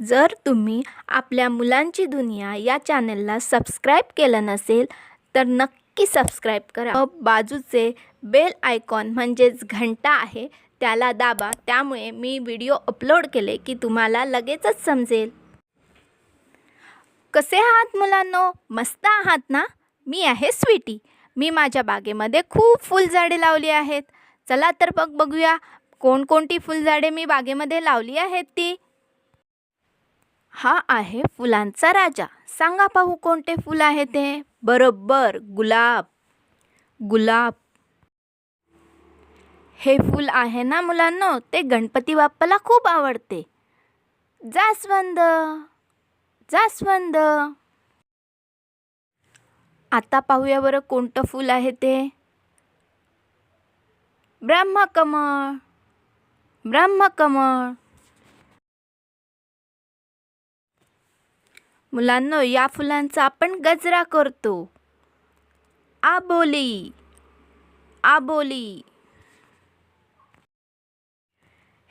जर तुम्ही आपल्या मुलांची दुनिया या चॅनलला सबस्क्राईब केलं नसेल तर नक्की सबस्क्राईब करा. बाजूचे बेल आयकॉन म्हणजेच घंटा आहे त्याला दाबा. त्यामुळे मी व्हिडिओ अपलोड केले की तुम्हाला लगेचच समजेल. कसे आहात मुलांनो? मस्त आहात ना? मी आहे स्वीटी. मी माझ्या बागेमध्ये खूप फुलझाडे लावली आहेत. चला तर बघ बघूया कोणकोणती फुलझाडे मी बागेमध्ये लावली आहेत ती? हा आहे फुलांचा राजा. सांगा पाहू कोणते फुल आहे ते? बरोबर गुलाब. गुलाब. हे फूल आहे ना मुलांनो? ते गणपती बाप्पाला खूप आवडते. जास्वंद. जास्वंद. आता पाहूया बरं कोणतं फूल आहे ते. ब्रह्मकमळ. ब्रह्मकमळ. मुलांनो या फुलांचा आपण गजरा करतो. आबोली आबोली.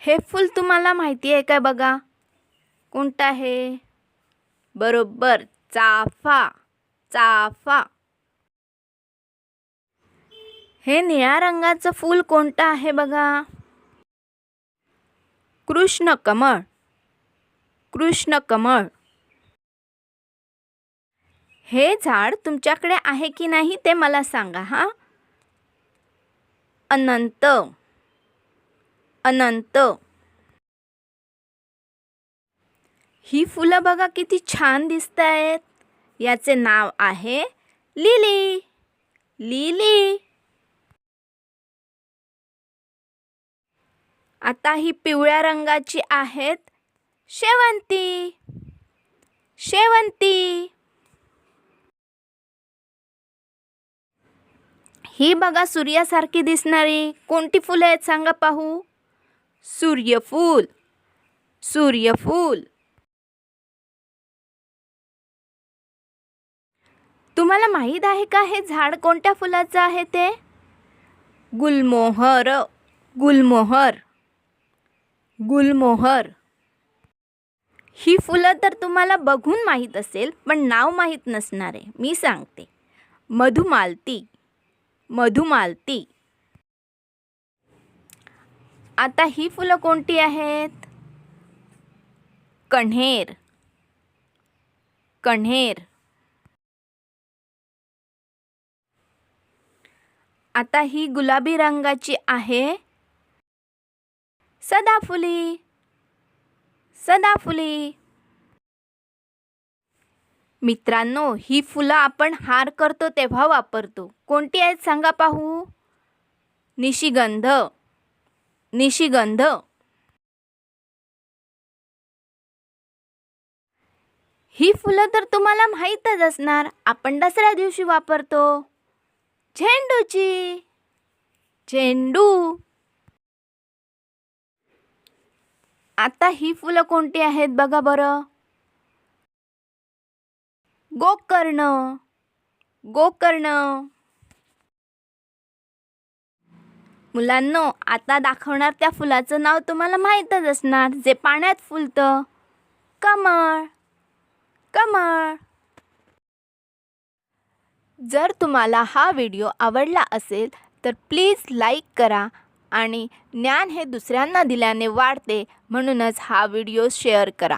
हे फूल तुम्हाला माहिती आहे काय बघा? कोणतं आहे? बरोबर चाफा चाफा. हे निळ्या रंगाचं फूल कोणतं आहे बघा? कृष्ण कमळ कृष्ण कमळ हे झाड तुमच्याकडे आहे की नाही ते मला सांगा हां? अनंत. अनंत. ही फुलं बघा किती छान दिसत आहेत याचे नाव आहे लिली. लिली. आता ही पिवळ्या रंगाची आहेत शेवंती. शेवंती. ही बघा सूर्यासारखी दिसणारी. कोणती फुलं आहेत सांगा पाहू. सूर्यफूल. सूर्यफूल. तुम्हाला माहीत आहे का हे झाड कोणत्या फुलाचं आहे ते? गुलमोहर. गुलमोहर. गुलमोहर. ही फुलं तर तुम्हाला बघून माहीत असेल पण नाव माहीत नसणार. आहे मी सांगते. मधुमालती. मधुमालती. आता ही फुलं कोणती आहेत? कण्हेर कण्हेर आता ही गुलाबी रंगाची आहे. सदाफुली. सदाफुली. मित्रांनो ही फुलं आपण हार करतो तेव्हा वापरतो. कोणती आहेत सांगा पाहू? निशिगंध. निशिगंध. ही फुलं तर तुम्हाला माहीतच असणार. आपण दसऱ्या दिवशी वापरतो. झेंडूची. झेंडू. आता ही फुलं कोणती आहेत बघा बरं. गोकर्ण गोकर्ण. मुलांनो आता दाखवणार त्या फुलाचं नाव तुम्हाला माहीतच असणार जे पाण्यात फुलतं. कमळ कमळ. जर तुम्हाला हा व्हिडिओ आवडला असेल तर प्लीज लाईक करा आणि ज्ञान हे दुसऱ्यांना दिल्याने वाढते म्हणूनच हा व्हिडिओ शेअर करा.